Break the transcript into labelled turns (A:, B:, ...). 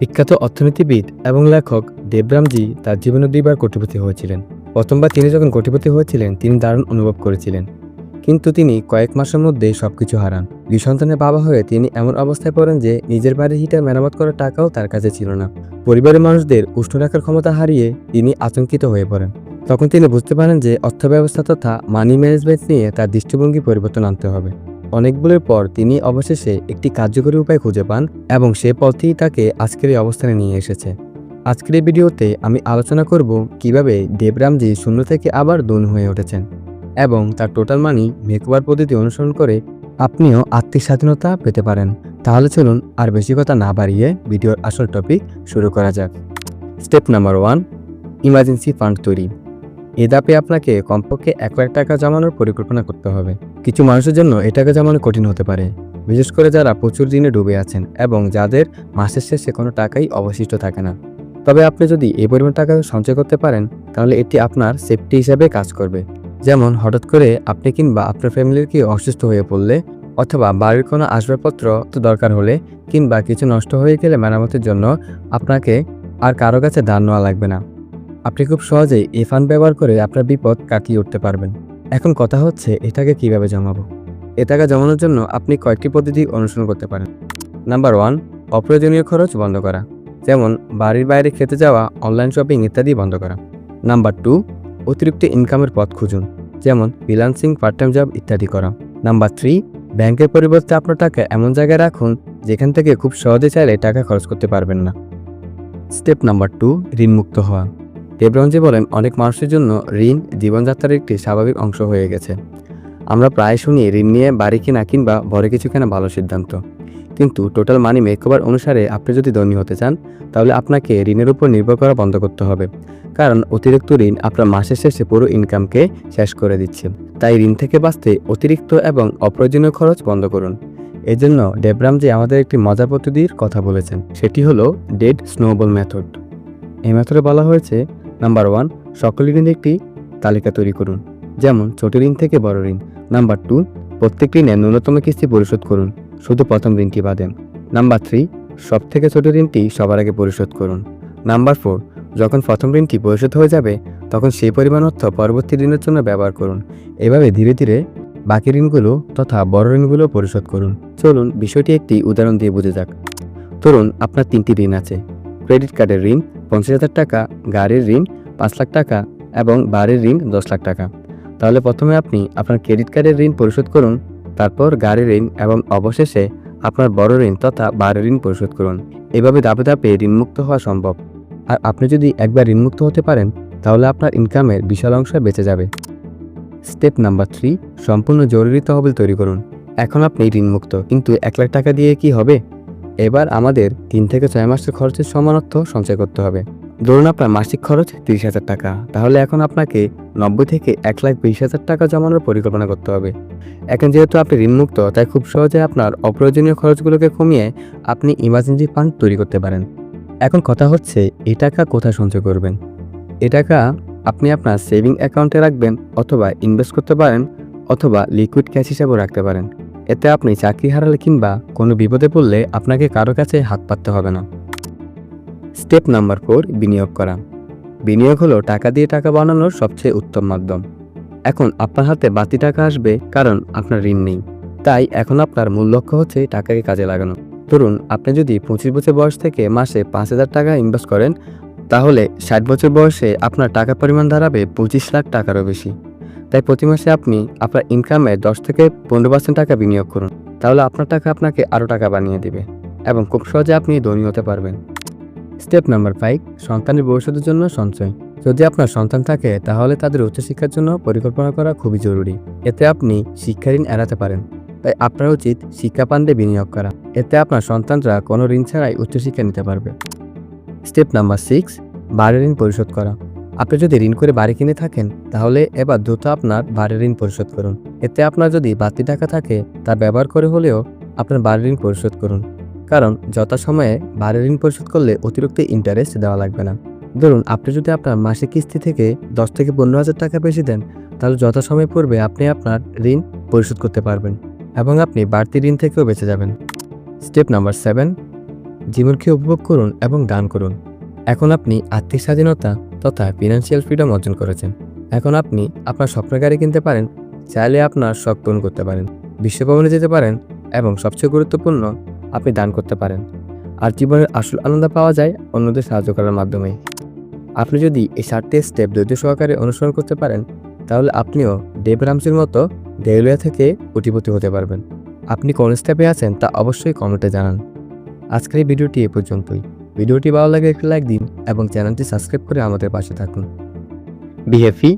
A: বিখ্যাত অর্থনীতিবিদ এবং লেখক দেবরামজি তার জীবনে দুইবার কোটিপতি হয়েছিলেন। প্রথমবার তিনি যখন কোটিপতি হয়েছিলেন, তিনি দারুণ অনুভব করেছিলেন। কিন্তু তিনি কয়েক মাসের মধ্যে সবকিছু হারান। দুই সন্তানের বাবা হয়ে তিনি এমন অবস্থায় পড়েন যে, নিজের বাড়ির হিটার মেরামত করার টাকাও তার কাছে ছিল না। পরিবারের মানুষদের উষ্ণ রাখার ক্ষমতা হারিয়ে তিনি আতঙ্কিত হয়ে পড়েন। তখন তিনি বুঝতে পারেন যে, অর্থব্যবস্থা তথা মানি ম্যানেজমেন্ট নিয়ে তার দৃষ্টিভঙ্গি পরিবর্তন আনতে হবে। অনেকগুলোর পর তিনি অবশেষে একটি কার্যকরী উপায় খুঁজে পান এবং সে পথেই তাকে আজকের এই অবস্থানে নিয়ে এসেছে। আজকের এই ভিডিওতে আমি আলোচনা করব কীভাবে দেবরামজি শূন্য থেকে আবার দুন হয়ে উঠেছেন এবং তার টোটাল মানি মেকওভার পদ্ধতি অনুসরণ করে আপনিও আর্থিক স্বাধীনতা পেতে পারেন। তাহলে চলুন আর বেশি কথা না বাড়িয়ে ভিডিওর আসল টপিক শুরু করা যাক। Step number one emergency fund তৈরি। এ ধাপে আপনাকে কমপক্ষে এক লাখ টাকা জমানোর পরিকল্পনা করতে হবে। কিছু মানুষের জন্য এ টাকা জমানো কঠিন হতে পারে, বিশেষ করে যারা প্রচুর দিনে ডুবে আছেন এবং যাদের মাসের শেষে কোনো টাকাই অবশিষ্ট থাকে না। তবে আপনি যদি এই পরিমাণ টাকা সঞ্চয় করতে পারেন, তাহলে এটি আপনার সেফটি হিসাবে কাজ করবে। যেমন হঠাৎ করে আপনি কিংবা আপনার ফ্যামিলির কেউ অসুস্থ হয়ে পড়লে অথবা বাড়ির কোনো আসবাবপত্র দরকার হলে কিংবা কিছু নষ্ট হয়ে গেলে মেরামতের জন্য আপনাকে আর কারও কাছে ধার নেওয়া লাগবে না। আপনি খুব সহজেই এই ফান্ড ব্যবহার করে আপনার বিপদ কাটিয়ে উঠতে পারবেন। এখন কথা হচ্ছে এটাকে কীভাবে জমাবো? এ টাকা জমানোর জন্য আপনি কয়েকটি পদ্ধতি অনুসরণ করতে পারেন। নাম্বার ওয়ান, অপ্রয়োজনীয় খরচ বন্ধ করা। যেমন, বাড়ির বাইরে খেতে যাওয়া, অনলাইন শপিং ইত্যাদি বন্ধ করা। নাম্বার টু, অতিরিক্ত ইনকামের পথ খুঁজুন। যেমন ফ্রিলান্সিং পার্ট টাইম জব ইত্যাদি করা। নাম্বার থ্রি, ব্যাংকের পরিবর্তে আপনার টাকা এমন জায়গায় রাখুন, যেখান থেকে খুব সহজে চাইলে টাকা খরচ করতে পারবেন না। স্টেপ নাম্বার টু, ঋণমুক্ত হওয়া। দেবরঞ্জি বলেন, অনেক মানুষের জন্য ঋণ জীবনযাত্রার একটি স্বাভাবিক অংশ হয়ে গেছে। আমরা প্রায় শুনি ঋণ নিয়ে বাড়ি কিনা কিংবা বড় কিছু কেনা ভালো সিদ্ধান্ত। কিন্তু টোটাল মানি মেকওভার অনুসারে আপনি যদি ধনী হতে চান, তাহলে আপনাকে ঋণের উপর নির্ভর করা বন্ধ করতে হবে। কারণ অতিরিক্ত ঋণ আপনার মাসের শেষে পুরো ইনকামকে শেষ করে দিচ্ছে। তাই ঋণ থেকে বাঁচতে অতিরিক্ত এবং অপ্রয়োজনীয় খরচ বন্ধ করুন। এই জন্য ডেবরামজি আমাদের একটি মজা পদ্ধতির কথা বলেছেন। সেটি হলো ডেড স্নোবল মেথড। এই মেথডে বলা হয়েছে নাম্বার ওয়ান সকল ঋণের একটি তালিকা তৈরি করুন। যেমন, ছোট ঋণ থেকে বড় ঋণ। নাম্বার টু প্রত্যেক ঋণের ন্যূনতম কিস্তি পরিশোধ করুন। শুধু প্রথম ঋণটি বাদে। নাম্বার থ্রি সব থেকে ছোট ঋণটি সবার আগে পরিশোধ করুন। নাম্বার ফোর যখন প্রথম ঋণটি পরিশোধ হয়ে যাবে, তখন সেই পরিমাণ অর্থ পরবর্তী ঋণের জন্য ব্যবহার করুন। এভাবে ধীরে ধীরে বাকি ঋণগুলো তথা বড় ঋণগুলো পরিশোধ করুন। চলুন, বিষয়টি একটি উদাহরণ দিয়ে বুঝে যাক। ধরুন, আপনার তিনটি ঋণ আছে। ক্রেডিট কার্ডের ঋণ, পঞ্চাশ হাজার টাকা, গাড়ির ঋণ, পাঁচ লাখ টাকা এবং বাড়ির ঋণ, দশ লাখ টাকা। তাহলে প্রথমে আপনি আপনার ক্রেডিট কার্ডের ঋণ পরিশোধ করুন, তারপর গাড়ির ঋণ এবং অবশেষে আপনার বড় ঋণ তথা বাড়ির ঋণ পরিশোধ করুন। এভাবে ধাপে ধাপে ঋণমুক্ত হওয়া সম্ভব। আর আপনি যদি একবার ঋণমুক্ত হতে পারেন, তাহলে আপনার ইনকামের বিশাল অংশ বেঁচে যাবে। স্টেপ নাম্বার থ্রি, সম্পূর্ণ জরুরি তহবিল তৈরি করুন। এখন আপনি ঋণমুক্ত, কিন্তু এক লাখ টাকা দিয়ে কি হবে? এবার আমাদের তিন থেকে ছয় মাসের খরচের সমান অর্থ সঞ্চয় করতে হবে। ধরুন আপনার মাসিক খরচ তিরিশ হাজার টাকা। তাহলে এখন আপনাকে নব্বই থেকে এক লাখ বিশ হাজার টাকা জমানোর পরিকল্পনা করতে হবে। এখন যেহেতু আপনি ঋণমুক্ত, তাই খুব সহজে আপনার অপ্রয়োজনীয় খরচগুলোকে কমিয়ে আপনি ইমার্জেন্সি ফান্ড তৈরি করতে পারেন। এখন কথা হচ্ছে এই টাকা কোথায় সঞ্চয় করবেন? এ টাকা আপনি আপনার সেভিং অ্যাকাউন্টে রাখবেন অথবা ইনভেস্ট করতে পারেন অথবা লিকুইড ক্যাশ হিসাবেও রাখতে পারেন। এতে আপনি চাকরি হারালে কিংবা কোনো বিপদে পড়লে আপনাকে কারও কাছে হাত পাততে হবে না। স্টেপ নাম্বার ফোর, বিনিয়োগ করা। বিনিয়োগ হলো টাকা দিয়ে টাকা বানানোর সবচেয়ে উত্তম মাধ্যম। এখন আপনার হাতে বাড়তি টাকা আসবে কারণ আপনার ঋণ নেই। তাই এখন আপনার মূল লক্ষ্য হচ্ছে টাকাকে কাজে লাগানো। ধরুন, আপনি যদি পঁচিশ বছর বয়স থেকে মাসে পাঁচ হাজার টাকা ইনভেস্ট করেন, তাহলে ষাট বছর বয়সে আপনার টাকার পরিমাণ দাঁড়াবে পঁচিশ লাখ টাকারও বেশি। তাই প্রতি মাসে আপনি আপনার ইনকামের দশ থেকে পনেরো পার্সেন্ট টাকা বিনিয়োগ করুন। তাহলে আপনার টাকা আপনাকে আরও টাকা বানিয়ে দেবে এবং খুব সহজে আপনি ধনী হতে পারবেন। স্টেপ নাম্বার ফাইভ সন্তানের ভবিষ্যতের জন্য সঞ্চয়। যদি আপনার সন্তান থাকে, তাহলে তাদের উচ্চশিক্ষার জন্য পরিকল্পনা করা খুবই জরুরি। এতে আপনি শিক্ষা ঋণ এড়াতে পারেন। তাই আপনার উচিত শিক্ষা পান্ডে বিনিয়োগ করা। এতে আপনার সন্তানরা কোনো ঋণ ছাড়াই উচ্চশিক্ষা নিতে পারবে। স্টেপ নাম্বার সিক্স বাড়ির ঋণ পরিশোধ করা। আপনি যদি ঋণ করে বাড়ি কিনে থাকেন, তাহলে এবার দ্রুত আপনার বাড়ির ঋণ পরিশোধ করুন। এতে আপনার যদি বাড়তি টাকা থাকে, তা ব্যবহার করে হলেও আপনার বাড়ির ঋণ পরিশোধ করুন। কারণ যথাসময়ে বাড়ির ঋণ পরিশোধ করলে অতিরিক্ত ইন্টারেস্ট দেওয়া লাগবে না। ধরুন, আপনি যদি আপনার মাসিক কিস্তি থেকে দশ থেকে পনেরো হাজার টাকা বেশি দেন, তাহলে যথাসময় পূর্বে আপনি আপনার ঋণ পরিশোধ করতে পারবেন এবং আপনি বাড়তি ঋণ থেকেও বেঁচে যাবেন। স্টেপ নাম্বার সেভেন, জীবনকে উপভোগ করুন এবং দান করুন। এখন আপনি আর্থিক স্বাধীনতা তথা ফিনান্সিয়াল ফ্রিডম অর্জন করেছেন। এখন আপনি আপনার স্বপ্নের গাড়ি কিনতে পারেন, চাইলে আপনার শখ পূরণ করতে পারেন বিশ্বভ্রমণে যেতে পারেন এবং সবচেয়ে গুরুত্বপূর্ণ, আপনি দান করতে পারেন। আর জীবনের আসল আনন্দ পাওয়া যায় অন্যদের সাহায্য করার মাধ্যমে আপনি যদি এই চারটে স্টেপ ধৈর্য সহকারে অনুসরণ করতে পারেন, তাহলে আপনিও দেব রামসির মতো দেউলিয়া থেকে কোটিপতি হতে পারবেন। আপনি কোন স্টেপে আছেন তা অবশ্যই কমেন্টে জানান। আজকের এই ভিডিওটি এ পর্যন্তই। ভিডিওটি ভালো লাগে একটু লাইক দিন এবং চ্যানেলটি সাবস্ক্রাইব করে আমাদের পাশে থাকুন। Be happy